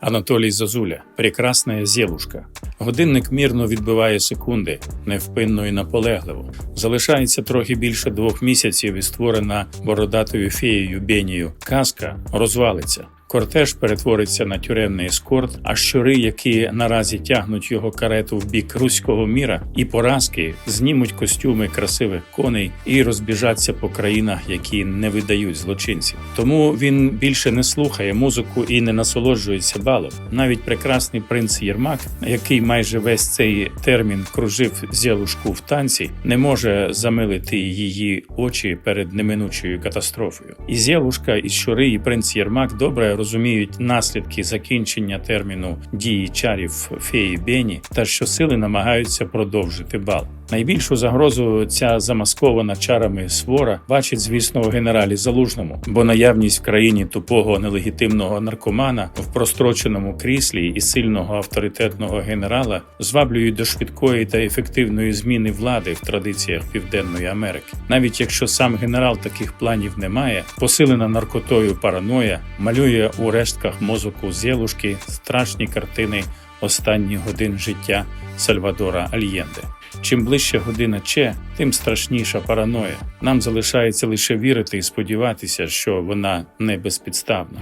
Анатолій Зозуля, прекрасна зєлушка. Годинник мірно відбиває секунди, невпинно і наполегливо. Залишається трохи більше двох місяців, і створена бородатою феєю Бенією казка розвалиться. Кортеж перетвориться на тюремний ескорт, а щури, які наразі тягнуть його карету в бік руського міра, і поразки знімуть костюми красивих коней і розбіжаться по країнах, які не видають злочинців. Тому він більше не слухає музику і не насолоджується балом. Навіть прекрасний принц Єрмак, який майже весь цей термін кружив зєлушку в танці, не може замилити її очі перед неминучою катастрофою. І зєлушка, і щури, і принц Єрмак добре розуміють наслідки закінчення терміну дії чарів феї Бені та щосили намагаються продовжити бал. Найбільшу загрозу ця замаскована чарами свора бачить, звісно, у генералі Залужному, бо наявність в країні тупого нелегітимного наркомана в простроченому кріслі і сильного авторитетного генерала зваблюють до швидкої та ефективної зміни влади в традиціях Південної Америки. Навіть якщо сам генерал таких планів не має, посилена наркотою параноя малює у рештках мозоку зєлушки страшні картини останніх годин життя Сальвадора Альєнде. Чим ближче година Че, тим страшніша параноя. Нам залишається лише вірити і сподіватися, що вона не безпідставна.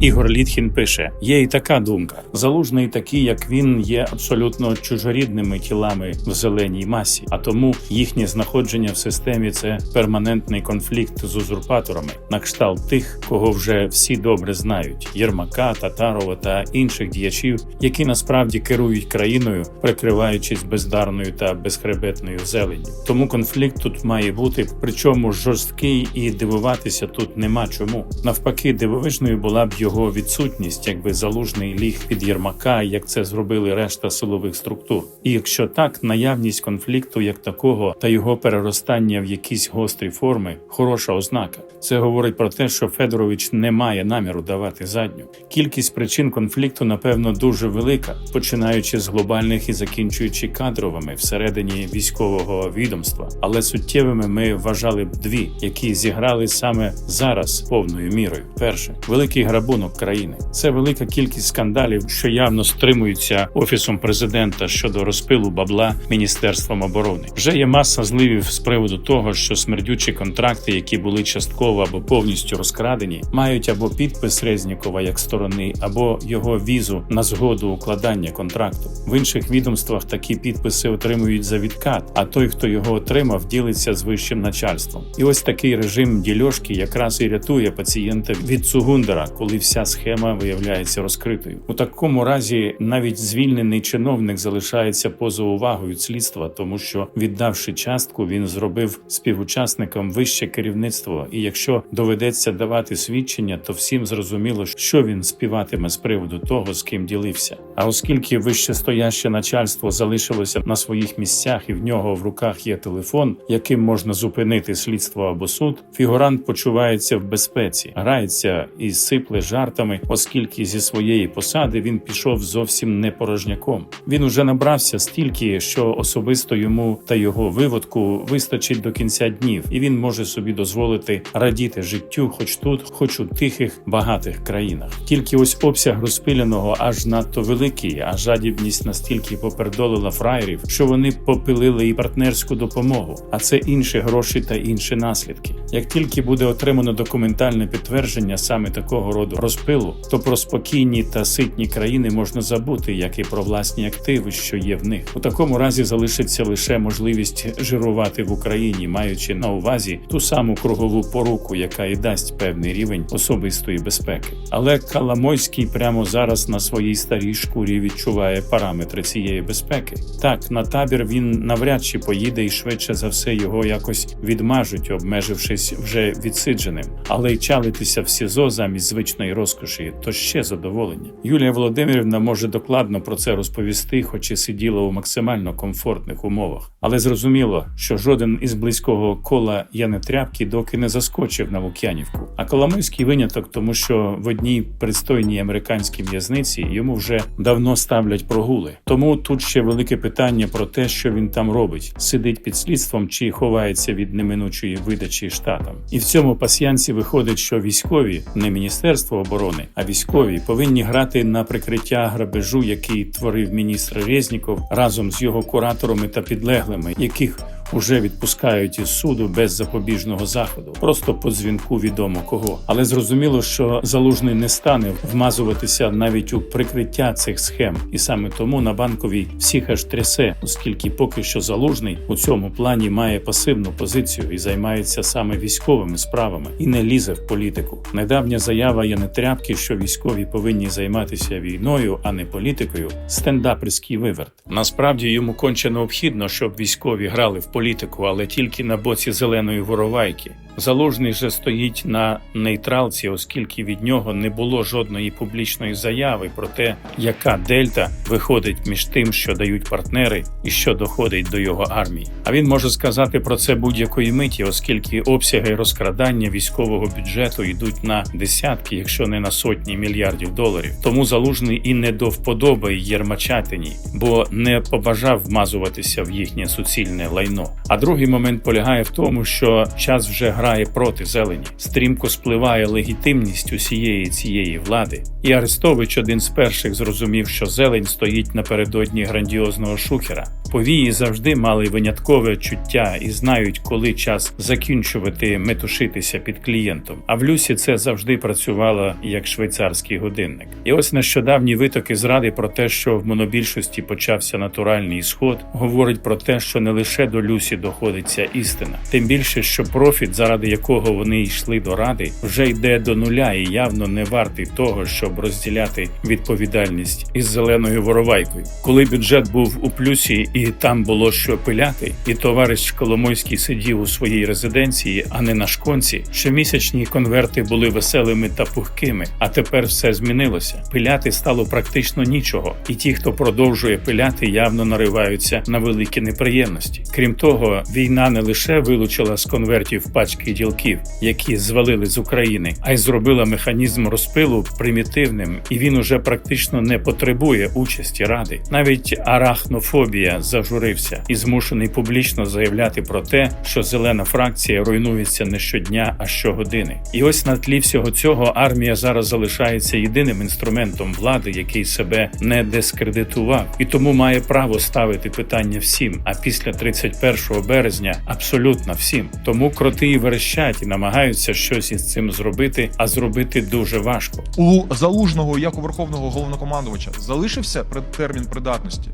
Ігор Літхін пише: є і така думка. Залужний такий, як він, є абсолютно чужорідними тілами в зеленій масі, а тому їхнє знаходження в системі це перманентний конфлікт з узурпаторами, на кшталт тих, кого вже всі добре знають: Єрмака, Татарова та інших діячів, які насправді керують країною, прикриваючись бездарною та безхребетною зеленню. Тому конфлікт тут має бути, причому жорсткий і дивуватися тут нема чому. Навпаки, дивовижною була б його відсутність, якби залужний ліг під Єрмака, як це зробили решта силових структур. І якщо так, наявність конфлікту як такого та його переростання в якісь гострі форми хороша ознака. Це говорить про те, що Федорович не має наміру давати задню. Кількість причин конфлікту, напевно, дуже велика, починаючи з глобальних і закінчуючи кадровими всередині військового відомства. Але суттєвими ми вважали б дві, які зіграли саме зараз повною мірою. Перше великий грабунок країни. Це велика кількість скандалів, що явно стримуються офісом президента щодо розпилу бабла міністерством оборони. Вже є маса зливів з приводу того, що смердючі контракти, які були частково або повністю розкрадені, мають або підпис Резнікова як сторони, або його візу на згоду укладання контракту. В інших відомствах такі підписи отримують за відкат, а той, хто його отримав, ділиться з вищим начальством. І ось такий режим дільошки якраз і рятує пацієнта від цугундера, коли вся схема виявляється розкритою. У такому разі навіть звільнений чиновник залишається поза увагою слідства, тому що віддавши частку, він зробив співучасником вище керівництво. І якщо доведеться давати свідчення, то всім зрозуміло, що він співатиме з приводу того, з ким ділився. А оскільки вищестояще начальство залишилося на своїх місцях, і в нього в руках є телефон, яким можна зупинити слідство або суд, фігурант почувається в безпеці, грається і сипле жартами, оскільки зі своєї посади він пішов зовсім не порожняком. Він уже набрався стільки, що особисто йому та його виводку вистачить до кінця днів, і він може собі дозволити радіти життю, хоч тут, хоч у тихих багатих країнах. Тільки ось обсяг розпиляного аж надто великий, а жадібність настільки попередолила фраєрів, що вони попилили і партнерську допомогу, а це інші гроші та інші наслідки. Як тільки буде отримано документальне підтвердження саме такого роду розпилу, то про спокійні та ситні країни можна забути, як і про власні активи, що є в них. У такому разі залишиться лише можливість жирувати в Україні, маючи на увазі ту саму кругову поруку, яка і дасть певний рівень особистої безпеки. Але Каламойський прямо зараз на своїй старій шкурі відчуває параметри цієї безпеки. Так, на табір він навряд чи поїде і швидше за все його якось відмажуть, обмежившись вже відсидженим, але й чалитися в СІЗО замість звичної розкоші, то ще задоволення. Юлія Володимирівна може докладно про це розповісти, хоч і сиділа у максимально комфортних умовах. Але зрозуміло, що жоден із близького кола Яни-Тряпки доки не заскочив на Лук'янівку. А Коломийський виняток, тому що в одній пристойній американській в'язниці йому вже давно ставлять прогули. Тому тут ще велике питання про те, що він там робить: сидить під слідством чи ховається від неминучої видачі штатам. І в цьому пасьянці виходить, що військові, не міністерство оборони, а військові повинні грати на прикриття грабежу, який творив міністр Резніков разом з його кураторами та підлеглими, яких уже відпускають із суду без запобіжного заходу, просто по дзвінку відомо кого. Але зрозуміло, що залужний не стане вмазуватися навіть у прикриття цих схем, і саме тому на банковій всіх аж трясе, оскільки поки що залужний у цьому плані має пасивну позицію і займається саме військовими справами і не лізе в політику. Недавня заява Янетряпки, що військові повинні займатися війною, а не політикою, стендаперський виверт. Насправді йому конче необхідно, щоб військові грали в політику, але тільки на боці зеленої воровайки. Залужний же стоїть на нейтралці, оскільки від нього не було жодної публічної заяви про те, яка дельта виходить між тим, що дають партнери, і що доходить до його армії. А він може сказати про це будь-якої миті, оскільки обсяги розкрадання військового бюджету йдуть на десятки, якщо не на сотні мільярдів доларів. Тому залужний і не до вподоби Єрмачатині, бо не побажав вмазуватися в їхнє суцільне лайно. А другий момент полягає в тому, що час вже грає проти зелені, стрімко спливає легітимність усієї цієї влади. І Арестович один з перших зрозумів, що зелень стоїть напередодні грандіозного шухера. Повії завжди мали виняткове чуття і знають, коли час закінчувати метушитися під клієнтом. А в Люсі це завжди працювало як швейцарський годинник. І ось нещодавні витоки зради про те, що в монобільшості почався натуральний сход, говорить про те, що не лише до Люсі доходиться істина, тим більше, що профіт, заради якого вони йшли до ради, вже йде до нуля і явно не вартий того, щоб розділяти відповідальність із зеленою воровайкою. Коли бюджет був у плюсі і там було що пиляти, і товариш Коломойський сидів у своїй резиденції, а не на шконці. Щомісячні конверти були веселими та пухкими, а тепер все змінилося. Пиляти стало практично нічого, і ті, хто продовжує пиляти, явно нариваються на великі неприємності. Крім того, війна не лише вилучила з конвертів пачки ділків, які звалили з України, а й зробила механізм розпилу примітивним, і він уже практично не потребує участі ради. Навіть арахнофобія зажурився і змушений публічно заявляти про те, що зелена фракція руйнується не щодня, а щогодини. І ось на тлі всього цього армія зараз залишається єдиним інструментом влади, який себе не дискредитував, і тому має право ставити питання всім. А після 31 березня абсолютно всім. Тому кроти і верещать і намагаються щось із цим зробити, а зробити дуже важко. У залужного як у верховного головнокомандувача залишився термін придатності.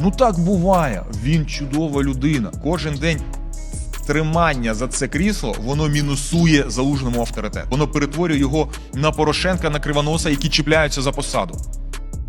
Ну так буває. Він чудова людина. Кожен день тримання за це крісло воно мінусує залужному авторитет. Воно перетворює його на Порошенка, на кривоноса, які чіпляються за посаду.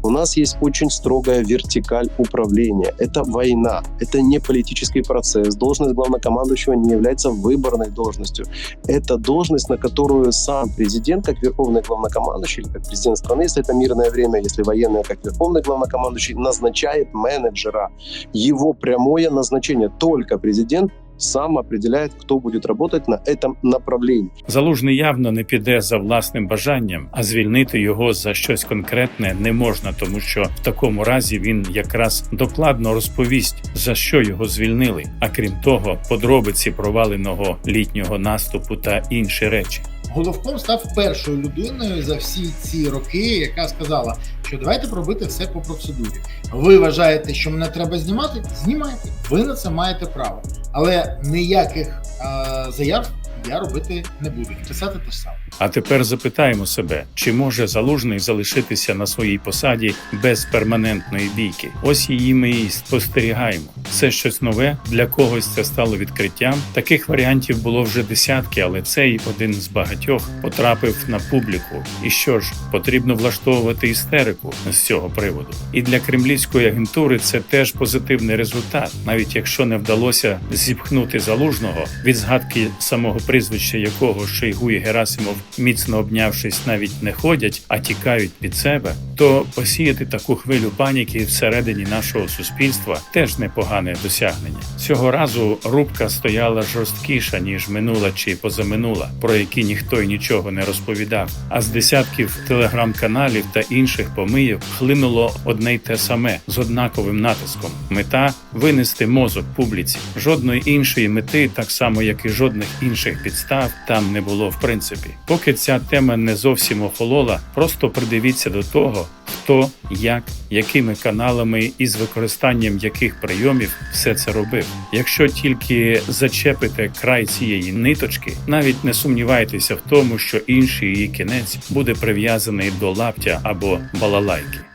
У нас есть очень строгая вертикаль управления. Это война, это не политический процесс. Должность главнокомандующего не является выборной должностью. Это должность, на которую сам президент, как верховный главнокомандующий, или как президент страны, если это мирное время, если военное, как верховный главнокомандующий, назначает менеджера. Его прямое назначение только президент сам определяет, кто будет работать на этом направлении. Залужний явно не піде за власним бажанням, а звільнити його за щось конкретне не можна, тому що в такому разі він якраз докладно розповість за що його звільнили. А крім того, подробиці проваленого літнього наступу та інші речі. Головком став першою людиною за всі ці роки, яка сказала, що давайте пробити все по процедурі. Ви вважаєте, що мене треба знімати? Знімайте. Ви на це маєте право. Але ніяких е, заяв я робити не буду. І писати те саме. А тепер запитаємо себе, чи може залужний залишитися на своїй посаді без перманентної бійки? Ось її ми і спостерігаємо. Це щось нове для когось це стало відкриттям. Таких варіантів було вже десятки, але цей один з багатьох потрапив на публіку. І що ж, потрібно влаштовувати істерику з цього приводу. І для кремлівської агентури це теж позитивний результат, навіть якщо не вдалося зіпхнути залужного від згадки самого прізвище якого Шойгу і Герасимов, міцно обнявшись, навіть не ходять, а тікають під себе, то посіяти таку хвилю паніки всередині нашого суспільства теж непогане досягнення. Цього разу рубка стояла жорсткіша ніж минула чи позаминула, про які ніхто й нічого не розповідав. А з десятків телеграм-каналів та інших помийок хлинуло одне й те саме з однаковим натиском. Мета винести мозок публіці. Жодної іншої мети, так само як і жодних інших підстав, там не було в принципі. Поки ця тема не зовсім охолола, просто придивіться до того, хто, як, якими каналами і з використанням яких прийомів все це робив. Якщо тільки зачепите край цієї ниточки, навіть не сумнівайтеся в тому, що інший її кінець буде прив'язаний до лаптя або балалайки.